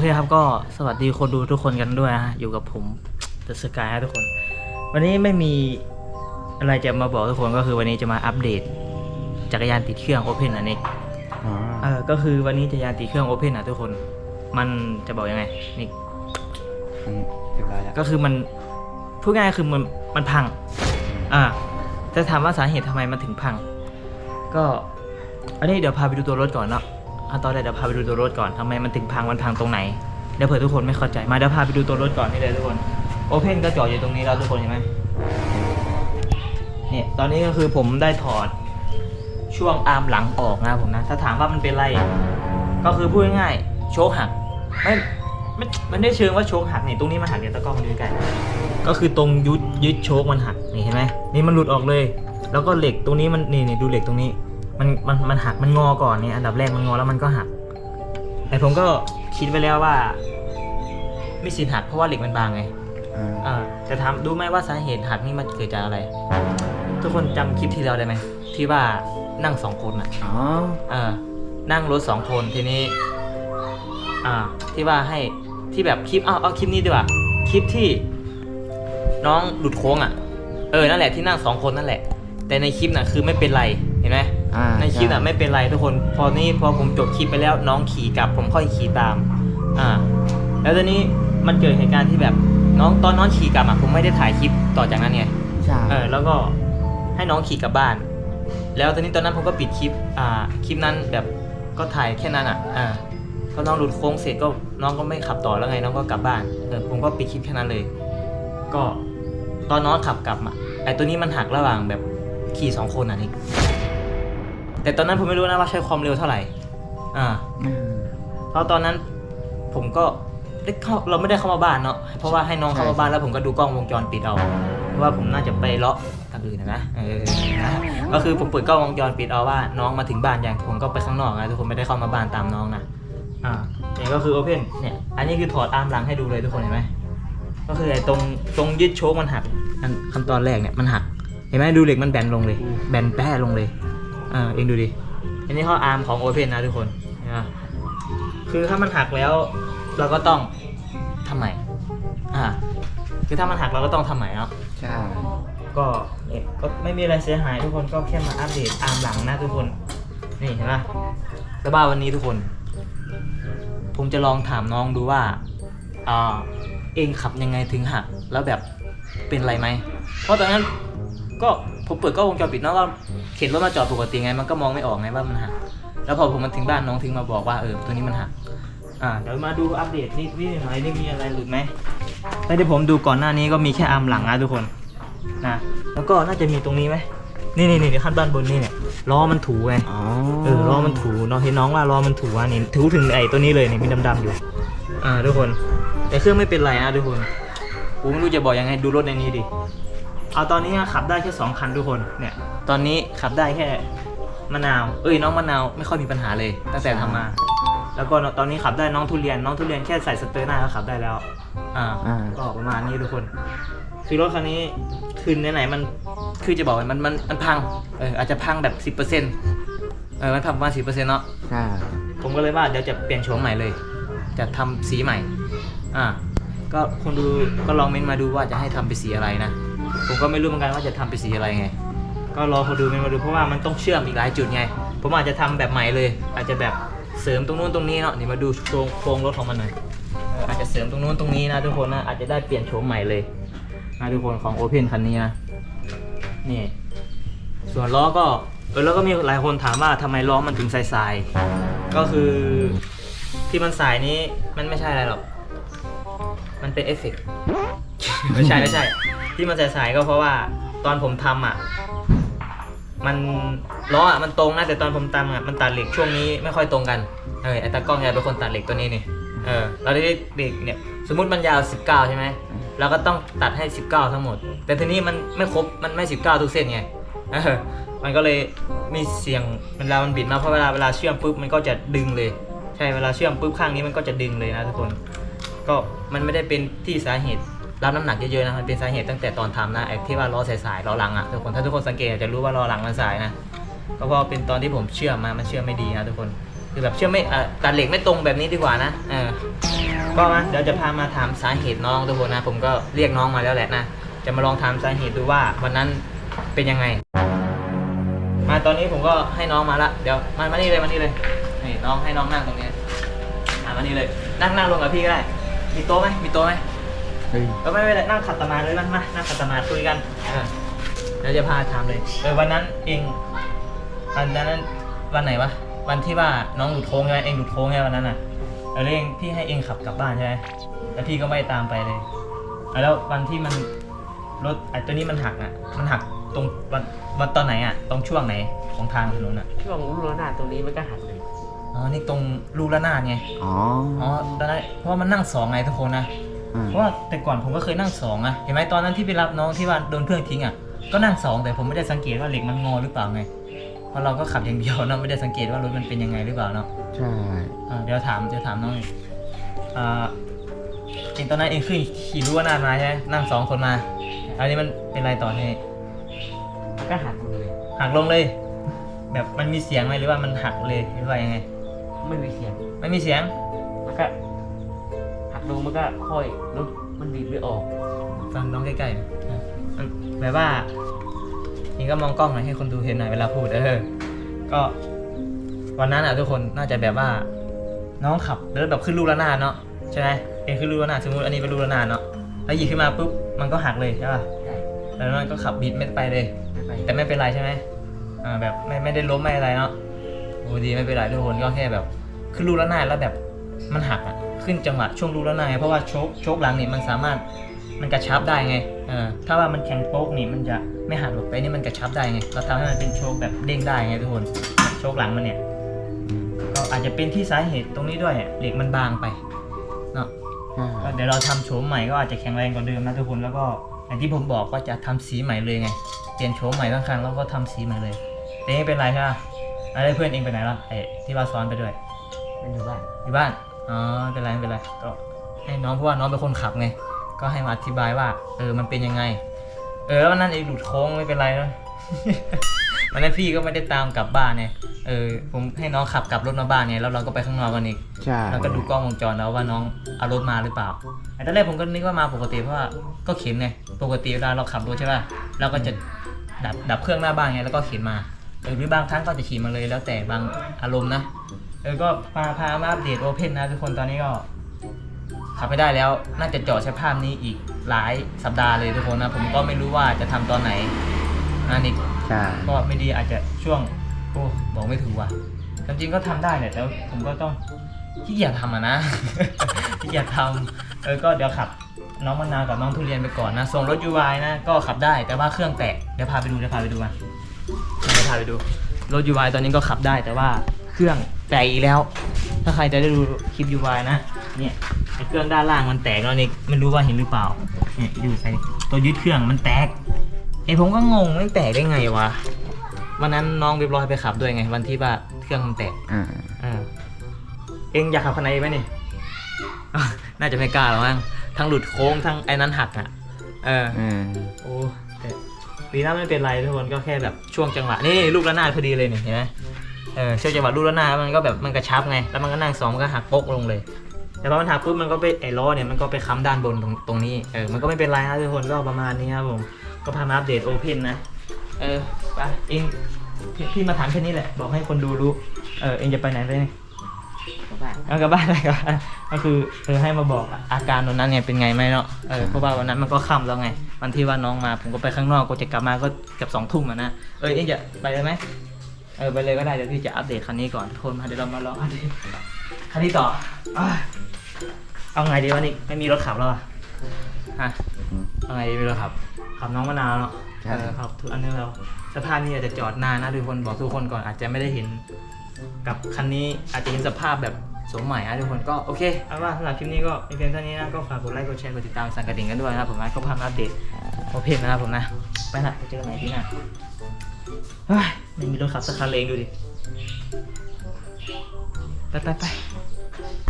เคครับก็สวัสดีคนดูทุกคนกันด้วยนะฮะอยู่กับผมเดอะสกายทุกคน วันนี้ไม่มีอะไรจะมาบอกทุกคนก็คือวันนี้จะมาอัปเดต จักรยานติดเครื่อง Open อันนี้อ๋อเออก็คือวันนี้จักรยานติดเครื่อง Open อะทุกคน มันจะบอกยังไงนี่อันนี้เรียบร้อยแล้วก็คือมันพูดง่ายๆคือมันมันพัง อ่าแต่ถามว่าสาเหตุทำไมมันถึงพัง ก็อันนี้เดี๋ยวพาไปดูตัวรถก่อนเนาะ ตอนแรกเดี๋ยวพาไปดูตัวรถก่อนทำไมมันถึงพังมันพังตรงไหนเดี๋ยวเผื่อทุกคนไม่เข้าใจมาเดี๋ยวพาไปดูตัวรถก่อนนี่เลยทุกคนโอเพนก็จอดอยู่ตรงนี้แล้วทุกคนเห็นไหมเนี่ยตอนนี้ก็คือผมได้ถอดช่วงอาร์มหลังออกนะผมนะ ถ้าถามว่ามันเป็นไร ก็คือพูดง่ายๆโชคหักไม่ไม่มันได้เชิงว่าโชคหักนี่ตรงนี้มันหักเดี๋ยวตะกล้องดูใกล้ก็คือตรงยุดยึดโชคมันหักนี่เห็นไหมนี่มันหลุดออกเลย แล้วก็เหล็กตรงนี้มันนี่นี่ดูเหล็กตรงนี้ มันมันมันหักมันงอก่อนนี่อันดับแรกมันงอแล้วมันก็หัก แต่ผมก็คิดไว้แล้วว่า ไม่สินหักเพราะว่าเหล็กมันบางไงอ่าอ่าแต่ถามดูไหมว่าสาเหตุหักนี่มันเกิดจากอะไร ทุกคนจำคลิปที่แล้วได้ไหมที่ว่านั่งสองคนอะอ๋อเออนั่งรถสองคนทีนี้ อ่า ที่ว่าให้ที่แบบคลิปเอาเอาคลิปนี้ดีกว่าคลิปที่ น้องหลุดโค้งอะ เออนั่นแหละที่นั่งสองคนนั่นแหละ แต่ในคลิปน่ะคือไม่เป็นไรเห็นไหมอ่า ในคลิปน่ะไม่เป็นไรทุกคน พอนี่พอผมจบคลิปไปแล้วน้องขี่กลับ ผมค่อยขี่ตาม อ่า แล้วตอนนี้มันเกิดเหตุการณ์ที่แบบน้องตอนน้องขี่กลับอะผมไม่ได้ถ่ายคลิปต่อจากนั้นไงใช่เออแล้วก็ให้น้องขี่กลับบ้าน แล้วตอนนี้ตอนนั้นผมก็ปิดคลิป อ่า คลิปนั้นแบบก็ถ่ายแค่นั้นอะอ่าก็น้องหลุดโค้งเสร็จก็น้องก็ไม่ขับต่อแล้วไงน้องก็กลับบ้านเออผมก็ปิดคลิปแค่นั้นเลย ก็ตอนน้องขับกลับอะไอตัวนี้มันหักระหว่างแบบขี่สองคนอะนี่ แต่ตอนนั้นผมไม่รู้นะว่าใช้ความเร็วเท่าไหร่ อ่าอืมเพราะตอนนั้น ผมก็ได้เข้าเราไม่ได้เข้ามาบ้านเนาะ เพราะว่าให้น้องเข้ามาบ้านแล้วผมก็ดูกล้องวงจรปิดเอาเพราะว่าผมน่าจะไปเลาะทางอื่นนะนะเออก็คือผมเปิดกล้องวงจรปิดเอาว่า น้องมาถึงบ้านยังผมก็ไปข้างนอกนะทุกคนไม่ได้เข้ามาบ้านตามน้องนะ อ่าเนี่ยก็คือโอเพนเนี่ย อันนี้คือถอดอาร์มหลังให้ดูเลยทุกคนเห็นไหมก็คือไอ้ตรงตรงยึดโชคมันหักอันขั้นตอนแรกเนี่ยมันหัก เห็นไหมดูเหล็กมันแบนลงเลย แบนแป้ลงเลย อ่าเองดูดิ อันนี้ข้ออาร์มของโอเพนนะทุกคนเห็นไหมคือถ้ามันหักแล้วเราก็ต้องทำใหม่อ่าคือถ้ามันหักเราก็ต้องทำใหม่เนาะใช่ก็เนี่ยก็ไม่มีอะไรเสียหายทุกคนก็แค่มาอัปเดตอาร์มหลังนะทุกคน นี่เห็นปะแต่ว่าวันนี้ทุกคน ผมจะลองถามน้องดูว่าอ่าเองขับยังไงถึงหักแล้วแบบเป็นไรไหม เพราะตอนนั้นก็ ผมเปิดกล้องวงจรปิดน้องก็เข็นรถมาจอดปกติไง มันก็มองไม่ออกไงว่ามันหักแล้วพอผมมาถึงบ้านน้องถึงมาบอกว่าเออตัวนี้มันหักอ่าเดี๋ยวมาดูอัปเดตนี่นี่หน่อยนี่มีอะไรหลุดไหมแต่ที่ผมดูก่อนหน้านี้ก็มีแค่อาร์มหลังนะทุกคนนะแล้วก็น่าจะมีตรงนี้ไหมนี่นี่นี่ขั้นด้านบนนี่เนี่ยล้อมันถูไงอ๋อเออล้อมันถูเนาะเห็นน้องว่าล้อมันถูอะนี่ถูถึงไอ้ตัวนี้เลยนี่มีดำๆอยู่ อ่าทุกคน แต่เครื่องไม่เป็นไรนะทุกคนผมไม่รู้จะบอกยังไงดูรถในนี้ดิ เอาตอนนี้ขับได้แค่สองคันทุกคนเนี่ยตอนนี้ขับได้แค่มะนาว เอ้ยน้องมะนาวไม่ค่อยมีปัญหาเลย ตั้งแต่ทำมา แล้วก็ตอนนี้ขับได้น้องทุเรียนน้องทุเรียนแค่ใส่สเตอร์หน้าก็ขับได้แล้ว อ่าอ่าก็ประมาณนี้ทุกคน คือรถคันนี้คืนไหนๆมันคือจะบอกว่ามันมันมันพังเอออาจจะพังแบบสิบเปอร์เซ็นต์เออมันพังประมาณสิบเปอร์เซ็นต์เนาะใช่ผมก็เลยว่าเดี๋ยวจะเปลี่ยนโฉมใหม่เลย จะทำสีใหม่ อ่าก็คนดูก็ลองเม้นต์มาดูว่าจะให้ทำเป็นสีอะไรนะ ผมก็ไม่รู้เหมือนกันว่าจะทำเป็นสีอะไรไง ก็รอคนดูม้นมาดูเพราะว่ามันต้องเชื่อมอีกหลายจุดไง ผมอาจจะทำแบบใหม่เลย อาจจะแบบเสริมตรงนู้นตรงนี้เนาะนี่มาดูโครงโครงรถของมันหน่อยอาจจะเสริมตรงนู้นตรงนี้นะทุกคนนะอาจจะได้เปลี่ยนโฉมใหม่เลยนะทุกคนของโอเพนคันนี้นะนี่ ส่วนล้อก็เออแล้วก็มีหลายคนถามว่าทำไมล้อมันถึงสายๆก็คือที่มันสายนี้มันไม่ใช่อะไรหรอก มันเป็นเอฟเฟกต์ไม่ใช่ไม่ใช่ ที่มันสายๆก็เพราะว่าตอนผมทำอะ มันล้ออะมันตรงนะแต่ตอนผมทำอะมันตัดเหล็กช่วงนี้ไม่ค่อยตรงกันเออไอ้ตากล้องยายเป็นคนตัดเหล็กตัวนี้นี่เออเราได้เหล็กเนี่ยสมมุติมันยาว 19 ใช่ไหมเราก็ต้องตัดให้ 19 ทั้งหมด แต่ทีนี้มันไม่ครบมันไม่ 19 ทุกเส้นไงเออมันก็เลยมีเสียงเวลามันบิดมาเพราะเวลาเวลาเชื่อมปุ๊บมันก็จะดึงเลย ใช่เวลาเชื่อมปุ๊บข้างนี้มันก็จะดึงเลยนะทุกคน ก็มันไม่ได้เป็นที่สาเหตุ รับน้ำหนักเยอะๆนะมันเป็นสาเหตุตั้งแต่ตอนทำนะไอ้ที่ว่าล้อสายๆล้อหลังอะทุกคนถ้าทุกคนสังเกตจะรู้ว่าล้อหลังมันสายนะก็เพราะเป็นตอนที่ผมเชื่อมมามันเชื่อมไม่ดีนะทุกคนคือแบบเชื่อมไม่อะตัดเหล็กไม่ตรงแบบนี้ดีกว่านะเออก็มาเดี๋ยวจะพามาถามสาเหตุน้องทุกคนนะ ผมก็เรียกน้องมาแล้วแหละนะจะมาลองถามสาเหตุดูว่าวันนั้นเป็นยังไง มาตอนนี้ผมก็ให้น้องมาละเดี๋ยวมามานี่เลยมานี่เลยนี่น้องให้น้องนั่งตรงนี้อ่ามานี่เลย นั่งนั่งลงกับพี่ก็ได้ มีโต๊ะไหมมีโต๊ะไหม ก็ไม่เป็นไรนั่งขัดสมาธิเลยนั่งมานั่งขัดสมาธิคุยกันเออเดี๋ยวจะพาถามเลยเออวันนั้นเองวันนั้นวันไหนวะวันที่ว่าน้องหลุดโค้งใช่ไหมเองหลุดโค้งใช่ไหมวันนั้นอะแล้วเองพี่ให้เองขับกลับบ้านใช่ไหมแล้วพี่ก็ไม่ตามไปเลย แล้ววันที่มันรถไอ้ตัวนี้มันหักอะ มันหักตรงวันวันตอนไหนอะ ตรงช่วงไหนของทางถนนอะ ช่วงรุ่นระนาดตรงนี้มันก็หักเลยอ๋อนี่ตรงลูกระนาดไงอ๋ออ๋อตอนนั้นเพราะว่ามันนั่งสองไงทุกคนนะอ่า เพราะว่าแต่ก่อนผมก็เคยนั่งสองอะเห็นไหมตอนนั้นที่ไปรับน้องที่ว่าโดนเพื่อนทิ้งอะก็นั่งสองแต่ผมไม่ได้สังเกตว่าเหล็กมันงอหรือเปล่าไงเพราะเราก็ขับอย่างเดียวเนาะไม่ได้สังเกตว่ารถมันเป็นยังไงหรือเปล่าเนาะใช่อ่าเดี๋ยวถามเดี๋ยวถามน้องอีกอ่าเองตอนนั้นเองขึ้นขี่รั้วหน้ามาใช่ไหมนั่งสองคนมา อันนี้มันเป็นไรต่อเนี่ยมันก็หักเลยหักลงเลย แบบมันมีเสียงไหมหรือว่ามันหักเลยหรือว่ายังไง ไม่มีเสียง ไม่มีเสียงมันก็หัก ลงมันก็ค่อยรถมันดีดไม่ออก ฟังน้องใกล้ๆหน่อยนะมันแบบว่าเองก็มองกล้องหน่อยให้คนดูเห็นหน่อยเวลาพูดเออ ก็วันนั้นอะทุกคนน่าจะแบบว่า น้องขับแล้วแบบขึ้นลูกระนาดเนาะใช่ไหมเองขึ้นลูกระนาดสมมติอันนี้เป็นลูกระนาดเนาะแล้วหยิบขึ้นมาปุ๊บมันก็หักเลยใช่ป่ะใช่แล้วมันก็ขับบิดไม่ไปเลยไม่ไปแต่ไม่เป็นไรใช่ไหมอ่าแบบไม่ไม่ได้ล้มไม่อะไรเนาะโอ้ดีไม่เป็นไรทุกคนก็แค่แบบขึ้นลูกระนาดแล้วแบบ มันหักอะขึ้นจังหวะช่วงลูกระนาดไงเพราะว่าโชคโชคหลังนี่มันสามารถมันกระชับได้ไงเออถ้าว่ามันแข็งโป๊กนี่มันจะไม่หักหลบไปนี่มันกระชับได้ไงเราทำให้มันเป็นโชคแบบเด้งได้ไงทุกคนโชคหลังมันเนี่ยอืมก็อาจจะเป็นที่สาเหตุตรงนี้ด้วยเหล็กมันบางไปเนาะใช่ก็เดี๋ยวเราทำโฉมใหม่ก็อาจจะแข็งแรงกว่าเดิมนะทุกคนแล้วก็อย่างที่ผมบอกก็จะทำสีใหม่เลยไงเปลี่ยนโฉมใหม่ทั้งคันแล้วก็ทำสีใหม่เลยแต่ไม่เป็นไรใช่ไหมแล้วเพื่อนเองไปไหนล่ะไอ้ที่ว่าซ้อนไปด้วย มันอยู่บ้านอยู่บ้าน อ๋อไม่เป็นไรไม่เป็นไร ก็ให้น้องเพราะว่าน้องเป็นคนขับไง ก็ให้มาอธิบายว่า เออ มันเป็นยังไง เออ แล้ววันนั้นเองหลุดโค้งไม่เป็นไรนะ วันนั้นพี่ก็ไม่ได้ตามกลับบ้านไง เออ ผมให้น้องขับกลับรถมาบ้านไง แล้วเราก็ไปข้างนอกกันอีก ใช่แล้วก็ดูกล้องวงจรแล้วว่าน้องเอารถมาหรือเปล่าไอ้ตอนแรกผมก็นึกว่ามาปกติเพราะว่าก็เข็นไง ปกติเวลาเราขับรถใช่ป่ะ เราก็จะดับดับเครื่องหน้าบ้านไง แล้วก็เข็นมาเออหรือบางครั้งก็จะขี่มาเลยแล้วแต่บางอารมณ์นะ เออก็พาพามาอัปเดตโอเพนนะทุกคนตอนนี้ก็ขับไม่ได้แล้วน่าจะจอดใช้ภาพนี้อีกหลายสัปดาห์เลยทุกคนนะ ผมก็ไม่รู้ว่าจะทำตอนไหนนั่นอีกใช่ก็ไม่ดีอาจจะช่วงโอ้บอกไม่ถูกว่ะจริงๆก็ทำได้แหละแต่ว่าผมก็ต้องขี้เกียจทำอะนะขี้เกียจทำเออก็เดี๋ยวขับน้องมะนาวกับน้องทุเรียนไปก่อนนะ ส่งรถยูวนะ ก็ขับได้แต่ว่าเครื่องแตก เดี๋ยวพาไปดูเดี๋ยวพาไปดูมาเดี๋ยวพาไปดู รถยูวตอนนี้ก็ขับได้แต่ว่าเครื่อง แตกอีกแล้ว ถ้าใครจะได้ดูคลิปยูวนะ เนี่ยไอ้เครื่องด้านล่างมันแตกแล้วนี่ไม่รู้ว่าเห็นหรือเปล่า เนี่ยดูใส่ตัวยึดเครื่องมันแตก ไอผมก็งงมันแตกได้ไงวะ วันนั้นน้องเรียบร้อยไปขับด้วยไง วันที่ว่าเครื่องมันแตกอ่าอ่าเองอยากขับคันไหนไหมนี่อะน่าจะไม่กล้าหรอกมั้ง ทั้งหลุดโค้งทั้งไอ้นั้นหักอะ เออ อืมโอ้แต่ปีหน้าไม่เป็นไรทุกคนก็แค่แบบช่วงจังหวะนี่ลูกระนาดพอดีเลยเนี่ยเห็นไหม เออช่วงจังหวะลูกระนาดมันก็แบบมันกระชับไง แล้วมันก็นั่งสองมันก็หักโป๊กลงเลย แต่พอมันหักปุ๊บมันก็ไปไอ้ล้อเนี่ยมันก็ไปค้ำด้านบนตรงตรงนี้เออมันก็ไม่เป็นไรนะทุกคนก็ประมาณนี้ครับผมก็พามาอัปเดตโอเพนนะเออไปเองพี่พี่มาถามแค่นี้แหละ บอกให้คนดูรู้เออเองจะไปไหนไปนี่กลับบ้านเอากลับบ้านอะไรกลับบ้านก็คือเออให้มาบอกอาการตอนนั้นไงเป็นไงไหมเนาะเออเพราะว่าวันนั้นมันก็ค่ำแล้วไงวันที่ว่าน้องมาผมก็ไปข้างนอกก็จะกลับมาก็เกือบสองทุ่มอะนะเออเองจะไปเลยไหม เออไปเลยก็ได้เดี๋ยวพี่จะอัปเดตคันนี้ก่อนทุกคนมาเดี๋ยวเรามาลองอัปเดตคันนี้ต่ออะเอาไงดีวะนี่ไม่มีรถขับแล้วอะฮะอืมเอาไงดีไม่รู้ขับขับน้องมะนาวเนาะใช่ เออครับทุกอันนี้เราสภาพนี้อาจจะจอดนานนะทุกคนบอกทุกคนก่อนอาจจะไม่ได้เห็น กับคันนี้อาจจะเห็นสภาพแบบสวมใหม่นะทุกคนก็โอเคเอาว่าสำหรับคลิปนี้ก็มีเพียงเท่านี้นะก็ฝากกดไลค์กดแชร์กดติดตามสั่นกระดิ่งกันด้วยนะครับผมนะก็พามาอัปเดตโอเพนนะครับผมนะ ไปละไปเจอกันใหม่ที่หน้าเฮ้ย ไม่มีรถขับสักคันเลยเองดูดิ ไปไปไป